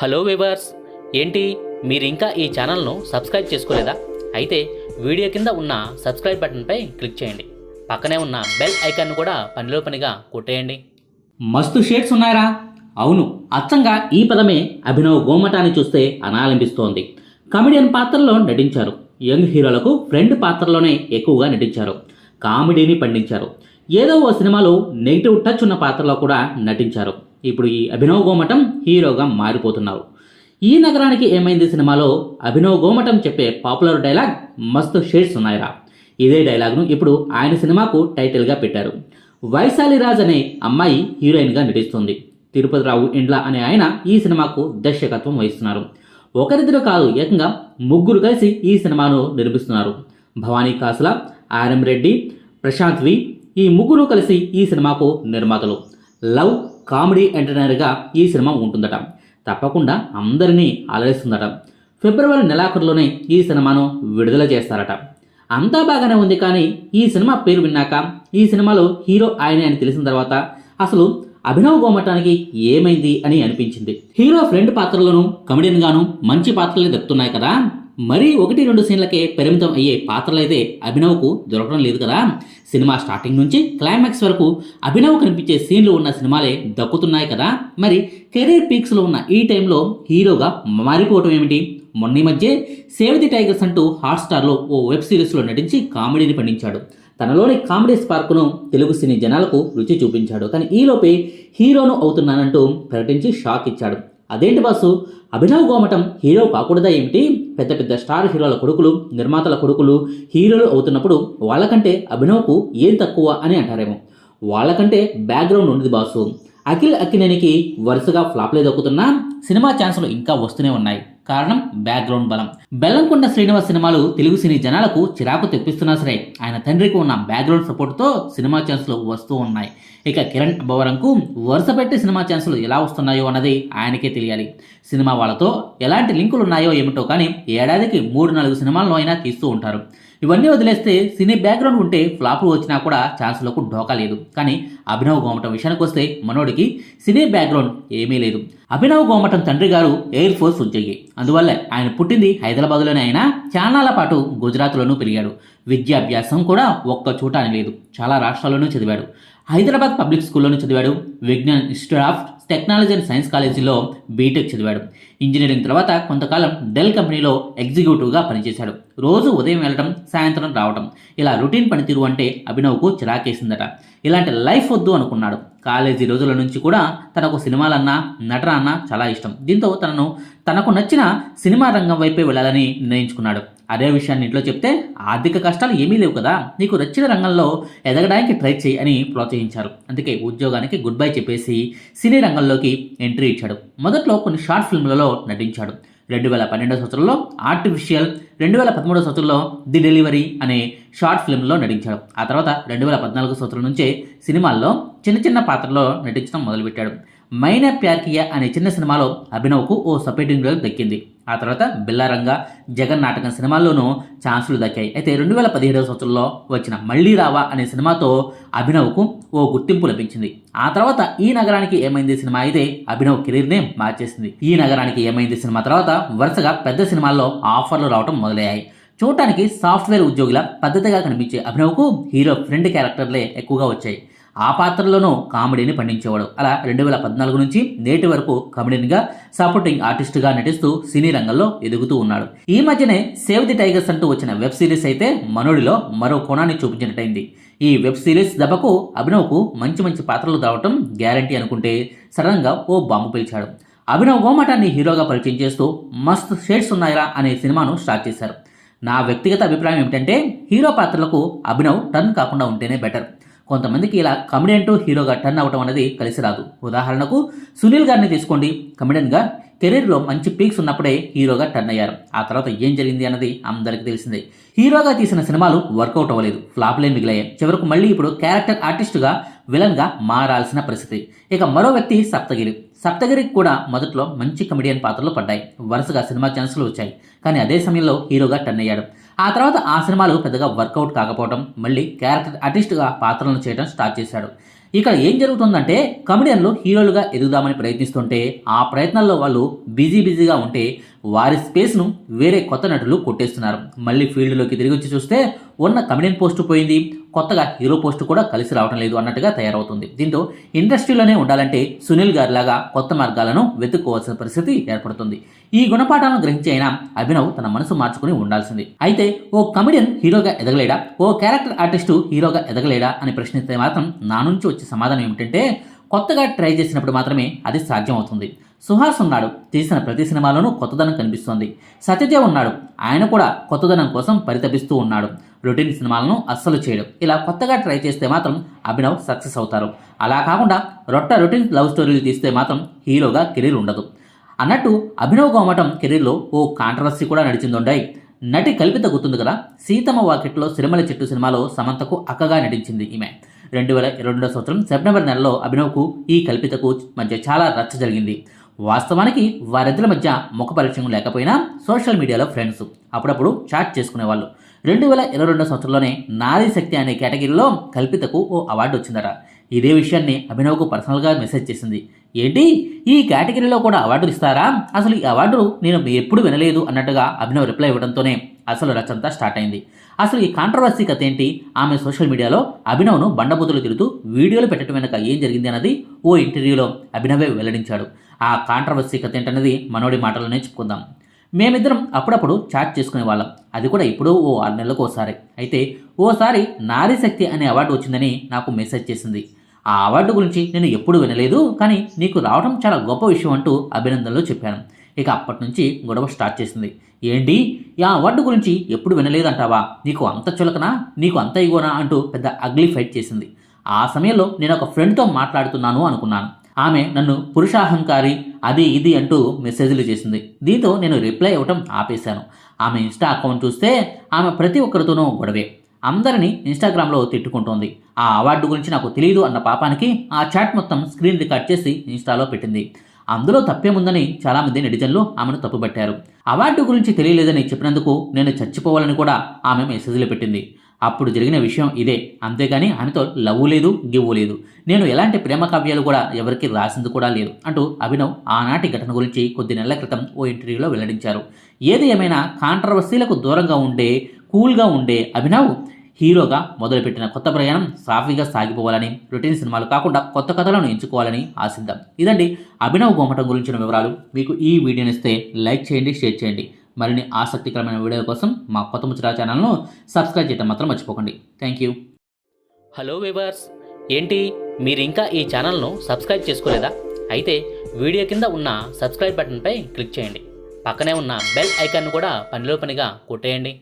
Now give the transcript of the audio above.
Hello viewers ఏంటి మీరు ఇంకా ఈ ఛానల్ను సబ్స్క్రైబ్ చేసుకోలేదా? అయితే వీడియో కింద ఉన్న సబ్స్క్రైబ్ బటన్పై క్లిక్ చేయండి. పక్కనే ఉన్న బెల్ ఐకాన్ కూడా పనిలో పనిగా కొట్టేయండి. మస్తు షేడ్స్ ఉన్నాయరా. అవును అచ్చంగా ఈ పదమే అభినవ్ గోమటాన్ని చూస్తే అనాలనిపిస్తోంది కమెడియన్ పాత్రలో నటించారు. యంగ్ హీరోలకు ఫ్రెండ్ పాత్రలోనే ఎక్కువగా నటించారు. కామెడీని పండించారు. ఏదో ఓ సినిమాలో నెగిటివ్ టచ్ ఉన్న పాత్రలో కూడా నటించారు. ఇప్పుడు ఈ అభినవ్ గోమటం హీరోగా మారిపోతున్నారు. ఈ నగరానికి ఏమైంది సినిమాలో? అభినవ్ గోమటం చెప్పే పాపులర్ డైలాగ్ మస్తు షేడ్స్ ఉన్నాయిరా. ఇదే డైలాగ్ను ఇప్పుడు ఆయన సినిమాకు టైటిల్గా పెట్టారు. వైశాలి రాజ్ అనే అమ్మాయి హీరోయిన్గా నటిస్తుంది. తిరుపతి రావు ఇండ్ల అనే ఆయన ఈ సినిమాకు దర్శకత్వం వహిస్తున్నారు. ఒకరిద్దరు కాదు ఏకంగా ముగ్గురు కలిసి ఈ సినిమాను నిర్మిస్తున్నారు. భవానీ కాసుల ఆర్ఎం రెడ్డి ప్రశాంత్ వి ఈ ముగ్గురు కలిసి ఈ సినిమాకు నిర్మాతలు. లవ్ కామెడీ ఎంటర్టైనర్గా ఈ సినిమా ఉంటుందట. తప్పకుండా అందరినీ అలరిస్తుందట ఫిబ్రవరి నెలాఖరులోనే ఈ సినిమాను విడుదల చేస్తారట. అంతా బాగానే ఉంది కానీ ఈ సినిమా పేరు విన్నాక ఈ సినిమాలో హీరో ఆయనే అని తెలిసిన తర్వాత అసలు అభినవ్ గోమటానికి ఏమైంది అని అనిపించింది. హీరో ఫ్రెండ్ పాత్రలను కమెడియన్గాను మంచి పాత్రలే దక్కుతున్నాయి కదా? మరీ ఒకటి రెండు సీన్లకే పరిమితం అయ్యే పాత్రలైతే అభినవ్కు దొరకడం లేదు కదా. సినిమా స్టార్టింగ్ నుంచి క్లైమాక్స్ వరకు అభినవ్ కనిపించే సీన్లు ఉన్న సినిమాలే దక్కుతున్నాయి కదా. మరి కెరీర్ పీక్స్లో ఉన్న ఈ టైంలో హీరోగా మారిపోవటం ఏమిటి? మొన్న ఈ మధ్య సేవ్ ది టైగర్స్ అంటూ హాట్స్టార్లో ఓ వెబ్ సిరీస్లో నటించి కామెడీని పండించాడు. తనలోని కామెడీ స్పార్క్ను తెలుగు సినీ జనాలకు రుచి చూపించాడు. కానీ ఈలోపే హీరోను అవుతున్నానంటూ ప్రకటించి షాక్ ఇచ్చాడు. అదేంటి బాసు? అభినవ్ గోమటం హీరో కాకూడదా ఏమిటి? పెద్ద పెద్ద స్టార్ హీరోల కొడుకులు నిర్మాతల కొడుకులు హీరోలు అవుతున్నప్పుడు వాళ్ళకంటే అభినవ్కు ఏం తక్కువ అని అంటారేమో. వాళ్ళకంటే బ్యాక్గ్రౌండ్ ఉండేది బాసు. అఖిల్ అక్కినేనికి వరుసగా ఫ్లాప్లే దక్కుతున్నా సినిమా ఛాన్సులు ఇంకా వస్తూనే ఉన్నాయి. కారణం బ్యాక్గ్రౌండ్ బలం. బెల్లంకొండ శ్రీనివాస్ సినిమాలు తెలుగు సినీ జనాలకు చిరాకు తెప్పిస్తున్నా సరే ఆయన తండ్రికి ఉన్న బ్యాక్గ్రౌండ్ సపోర్ట్తో సినిమా ఛాన్సులు వస్తూ ఉన్నాయి. ఇక కిరణ్ భవరంకు వరుసపెట్టి సినిమా ఛాన్సులు ఎలా వస్తున్నాయో అన్నది ఆయనకే తెలియాలి. సినిమా వాళ్ళతో ఎలాంటి లింకులు ఉన్నాయో ఏమిటో కానీ ఏడాదికి మూడు నాలుగు సినిమాలను అయినా తీస్తూ ఉంటారు. ఇవన్నీ వదిలేస్తే సినీ బ్యాక్గ్రౌండ్ ఉంటే ఫ్లాపులు వచ్చినా కూడా ఛాన్సులకు ఢోకా లేదు. కానీ అభినవ్ గోమటం విషయానికి వస్తే మనోడికి సినీ బ్యాక్గ్రౌండ్ ఏమీ లేదు. అభినవ్ గోమటం తండ్రి గారు ఎయిర్ ఫోర్స్ ఉద్యోగి. అందువల్ల ఆయన పుట్టింది హైదరాబాద్లోనే అయినా చాలాల పాటు గుజరాత్లోనూ పెరిగాడు. విద్యాభ్యాసం కూడా ఒక్క చోట అని లేదు. చాలా రాష్ట్రాల్లోనూ చదివాడు. హైదరాబాద్ పబ్లిక్ స్కూల్లోనూ చదివాడు. Vignan institute of technology and science కాలేజీలో బీటెక్ చదివాడు. ఇంజనీరింగ్ తర్వాత కొంతకాలం డెల్ కంపెనీలో ఎగ్జిక్యూటివ్గా పనిచేశాడు. రోజు ఉదయం వెళ్ళడం సాయంత్రం రావడం ఇలా రొటీన్ పనితీరు అంటే అభినవ్కు చిరాకేసిందట. ఇలాంటి లైఫ్ వద్దు అనుకున్నాడు. కాలేజీ రోజుల నుంచి కూడా తనకు సినిమాలన్నా నటన అన్నా చాలా ఇష్టం. దీంతో తనను తనకు నచ్చిన సినిమా రంగం వైపే వెళ్ళాలని నిర్ణయించుకున్నాడు. అదే విషయాన్ని ఇంట్లో చెప్తే ఆర్థిక కష్టాలు ఏమీ లేవు కదా నీకు నచ్చిన రంగంలో ఎదగడానికి ట్రై చేయి అని ప్రోత్సహించారు. అందుకే ఉద్యోగానికి గుడ్ బై చెప్పేసి సినీ రంగంలోకి ఎంట్రీ ఇచ్చాడు. మొదట్లో కొన్ని షార్ట్ ఫిల్మ్లలో నటించాడు. రెండు వేల పన్నెండో సంవత్సరంలో ఆర్టిఫిషియల్ రెండు వేల పదమూడో సంవత్సరంలో ది డెలివరీ అనే షార్ట్ ఫిల్మ్లో నటించాడు. ఆ తర్వాత రెండు వేల పద్నాలుగు సంవత్సరం నుంచే సినిమాల్లో చిన్న చిన్న పాత్రలో నటించడం మొదలుపెట్టాడు. మైనా ప్యార్కియా అనే చిన్న సినిమాలో అభినవ్కు ఓ సపరేటింగ్ రోల్ దక్కింది. ఆ తర్వాత బిల్లారంగా జగన్ నాటకం సినిమాల్లోనూ ఛాన్సులు దక్కాయి. అయితే రెండు వేల పదిహేడవ సంవత్సరంలో వచ్చిన మళ్ళీ రావా అనే సినిమాతో అభినవ్కు ఓ గుర్తింపు లభించింది. ఆ తర్వాత ఈ నగరానికి ఏమైంది సినిమా అయితే అభినవ్ కెరీర్నే మార్చేసింది. ఈ నగరానికి ఏమైంది సినిమా తర్వాత వరుసగా పెద్ద సినిమాల్లో ఆఫర్లు రావడం మొదలయ్యాయి. చూడటానికి సాఫ్ట్వేర్ ఉద్యోగుల పద్ధతిగా కనిపించే అభినవ్కు హీరో ఫ్రెండ్ క్యారెక్టర్లే ఎక్కువగా వచ్చాయి. ఆ పాత్రలోనూ కామెడీని పండించేవాడు. అలా రెండు వేల పద్నాలుగు నుంచి నేటి వరకు కామెడీగా సపోర్టింగ్ ఆర్టిస్టుగా నటిస్తూ సినీ రంగంలో ఎదుగుతూ ఉన్నాడు. ఈ మధ్యనే సేవ్ ది టైగర్స్ అంటూ వచ్చిన వెబ్ సిరీస్ అయితే మనోడిలో మరో కోణాన్ని చూపించినట్టయింది. ఈ వెబ్ సిరీస్ దెబ్బకు అభినవ్కు మంచి మంచి పాత్రలు రావటం గ్యారంటీ అనుకుంటే సడన్గా ఓ బాంబు పిలిచాడు. అభినవ్ గోమటాన్ని హీరోగా పరిచయం చేస్తూ మస్త్ షేడ్స్ ఉన్నాయిరా అనే సినిమాను స్టార్ట్ చేశారు. నా వ్యక్తిగత అభిప్రాయం ఏమిటంటే హీరో పాత్రలకు అభినవ్ టర్న్ కాకుండా ఉంటేనే బెటర్. కొంతమందికి ఇలా కమెడియన్ టు హీరోగా టర్న్ అవ్వడం అనేది కలిసి రాదు. ఉదాహరణకు సునీల్ గారిని తీసుకోండి. కమెడియన్గా కెరీర్లో మంచి పీక్స్ ఉన్నప్పుడే హీరోగా టర్న్ అయ్యారు. ఆ తర్వాత ఏం జరిగింది అన్నది అందరికీ తెలిసిందే. హీరోగా తీసిన సినిమాలు వర్కౌట్ అవ్వలేదు. ఫ్లాప్లే మిగిలాయి. చివరకు మళ్ళీ ఇప్పుడు క్యారెక్టర్ ఆర్టిస్టుగా విలన్గా మారాల్సిన పరిస్థితి. ఇక మరో వ్యక్తి సప్తగిరి. సప్తగిరికి కూడా మొదట్లో మంచి కమెడియన్ పాత్రలు పడ్డాయి. వరుసగా సినిమా ఛాన్సులు వచ్చాయి. కానీ అదే సమయంలో హీరోగా టర్న్ అయ్యాడు. ఆ తర్వాత ఆ సినిమాలు పెద్దగా వర్కౌట్ కాకపోవడం మళ్ళీ క్యారెక్టర్ ఆర్టిస్ట్గా పాత్రలను చేయడం స్టార్ట్ చేశాడు. ఇక్కడ ఏం జరుగుతుందంటే కమెడియన్లు హీరోలుగా ఎదుగుదామని ప్రయత్నిస్తుంటే ఆ ప్రయత్నాల్లో వాళ్ళు బిజీ బిజీగా ఉంటే వారి స్పేస్ను వేరే కొత్త నటులు కొట్టేస్తున్నారు. మళ్ళీ ఫీల్డ్లోకి తిరిగి వచ్చి చూస్తే ఉన్న కమెడియన్ పోస్టు పోయింది. కొత్తగా హీరో పోస్టు కూడా కలిసి రావడం లేదు అన్నట్టుగా తయారవుతుంది. దీంతో ఇండస్ట్రీలోనే ఉండాలంటే సునీల్ గారిలాగా కొత్త మార్గాలను వెతుక్కోవాల్సిన పరిస్థితి ఏర్పడుతుంది. ఈ గుణపాఠాలను గ్రహించి అయినా అభినవ్ తన మనసు మార్చుకుని ఉండాల్సింది. అయితే ఓ కమెడియన్ హీరోగా ఎదగలేడా? ఓ క్యారెక్టర్ ఆర్టిస్టు హీరోగా ఎదగలేడా? అని ప్రశ్నిస్తే మాత్రం నా నుంచి వచ్చే సమాధానం ఏమిటంటే కొత్తగా ట్రై చేసినప్పుడు మాత్రమే అది సాధ్యం అవుతుంది సుహాస్ ఉన్నాడు. తీసిన ప్రతి సినిమాలోనూ కొత్తదనం కనిపిస్తోంది. సత్యదేవ్ ఉన్నాడు. ఆయన కూడా కొత్తదనం కోసం పరితపిస్తూ ఉన్నాడు. రొటీన్ సినిమాలను అస్సలు చేయడం. ఇలా కొత్తగా ట్రై చేస్తే మాత్రం అభినవ్ సక్సెస్ అవుతారు. అలా కాకుండా రొట్ట రొటీన్ లవ్ స్టోరీలు తీస్తే మాత్రం హీరోగా కెరీర్ ఉండదు. అన్నట్టు అభినవ్ గోమటం కెరీర్లో ఓ కాంట్రవర్సీ కూడా నడిచిందుండాయి. నటి కల్పిత గుర్తుంది కదా? సీతమ్మ వాకిట్లో సిరిమల చెట్టు సినిమాలో సమంతకు అక్కగా నటించింది ఈమె. రెండు వేల ఇరవై రెండో సంవత్సరం సెప్టెంబర్ నెలలో అభినవ్కు ఈ కల్పితకు మధ్య చాలా రచ్చ జరిగింది. వాస్తవానికి వారిద్దరి మధ్య ముఖ పరిచయం లేకపోయినా సోషల్ మీడియాలో ఫ్రెండ్స్. అప్పుడప్పుడు చాట్ చేసుకునేవాళ్ళు. రెండు వేల ఇరవై రెండో సంవత్సరంలోనే నారీ శక్తి అనే కేటగిరీలో కల్పితకు ఓ అవార్డు వచ్చిందట. ఇదే విషయాన్ని అభినవ్కు పర్సనల్గా మెసేజ్ చేసింది. ఏంటి? ఈ కేటగిరీలో కూడా అవార్డులు ఇస్తారా? అసలు ఈ అవార్డు నేను ఎప్పుడు వినలేదు అన్నట్టుగా అభినవ్ రిప్లై ఇవ్వడంతోనే అసలు రచంతా స్టార్ట్ అయింది. అసలు ఈ కాంట్రవర్సీ కథ ఏంటి? ఆమె సోషల్ మీడియాలో అభినవ్ను బండబూతులు తిరుగుతూ వీడియోలు పెట్టడం వెనక ఏం జరిగింది అన్నది ఓ ఇంటర్వ్యూలో అభినవే వెల్లడించాడు. ఆ కాంట్రవర్సీ కథ ఏంటన్నది మనోడి మాటలనే చెప్పుకుందాం. మేమిద్దరం అప్పుడప్పుడు చాట్ చేసుకునే వాళ్ళం. అది కూడా ఇప్పుడు ఓ ఆరు నెలలకు ఒకసారి అయితే ఓసారి నారీ శక్తి అనే అవార్డు వచ్చిందని నాకు మెసేజ్ చేసింది. ఆ అవార్డు గురించి నేను ఎప్పుడు వినలేదు కానీ నీకు రావడం చాలా గొప్ప విషయం అంటూ అభినందనలు చెప్పాను. ఇక అప్పటి నుంచి గొడవ స్టార్ట్ చేసింది. ఏంటి? ఈ అవార్డు గురించి ఎప్పుడు వినలేదంటావా? నీకు అంత చులకనా? నీకు అంత ఇగోనా అంటూ పెద్ద అగ్లీ ఫైట్ చేసింది. ఆ సమయంలో నేను ఒక ఫ్రెండ్తో మాట్లాడుతున్నాను అనుకున్నాను. ఆమె నన్ను పురుషాహంకారి అది ఇది అంటూ మెసేజ్లు చేసింది. దీంతో నేను రిప్లై ఇవ్వటం ఆపేశాను. ఆమె ఇన్స్టా అకౌంట్ చూస్తే ఆమె ప్రతి ఒక్కరితోనూ గొడవే. అందరినీ ఇన్స్టాగ్రామ్లో తిట్టుకుంటోంది. ఆ అవార్డు గురించి నాకు తెలియదు అన్న పాపానికి ఆ చాట్ మొత్తం స్క్రీన్ రికార్డ్ చేసి ఇన్స్టాలో పెట్టింది. అందులో తప్పేముందని చాలామంది నెటిజన్లు ఆమెను తప్పుపట్టారు. అవార్డు గురించి తెలియలేదని చెప్పినందుకు నేను చచ్చిపోవాలని కూడా ఆమె మెసేజ్లు పెట్టింది. అప్పుడు జరిగిన విషయం ఇదే. అంతేగాని ఆయనతో లవ్ లేదు గివ్వు లేదు. నేను ఎలాంటి ప్రేమ కావ్యాలు కూడా ఎవరికి రాసింది కూడా లేదు అంటూ అభినవ్ ఆనాటి ఘటన గురించి కొద్ది నెలల క్రితం ఓ ఇంటర్వ్యూలో వెల్లడించారు. ఏది ఏమైనా కాంట్రవర్సీలకు దూరంగా ఉండే కూల్గా ఉండే అభినవ్ హీరోగా మొదలుపెట్టిన కొత్త ప్రయాణం సాఫీగా సాగిపోవాలని రొటీన్ సినిమాలు కాకుండా కొత్త కథలను ఎంచుకోవాలని ఆశిద్దాం. ఇదండి అభినవ్ గోమటం గురించిన వివరాలు. మీకు ఈ వీడియోని ఇస్తే లైక్ చేయండి షేర్ చేయండి. మరిన్ని ఆసక్తికరమైన వీడియో కోసం మా కొత్త ముచ్చరా ఛానల్ను సబ్స్క్రైబ్ చేయడం మాత్రం మర్చిపోకండి. థ్యాంక్ యూ హలో వేవర్స్ ఏంటి మీరు ఇంకా ఈ ఛానల్ను సబ్స్క్రైబ్ చేసుకోలేదా? అయితే వీడియో కింద ఉన్న సబ్స్క్రైబ్ బటన్పై క్లిక్ చేయండి. పక్కనే ఉన్న బెల్ ఐకాన్ కూడా పనిలో పనిగా కొట్టేయండి.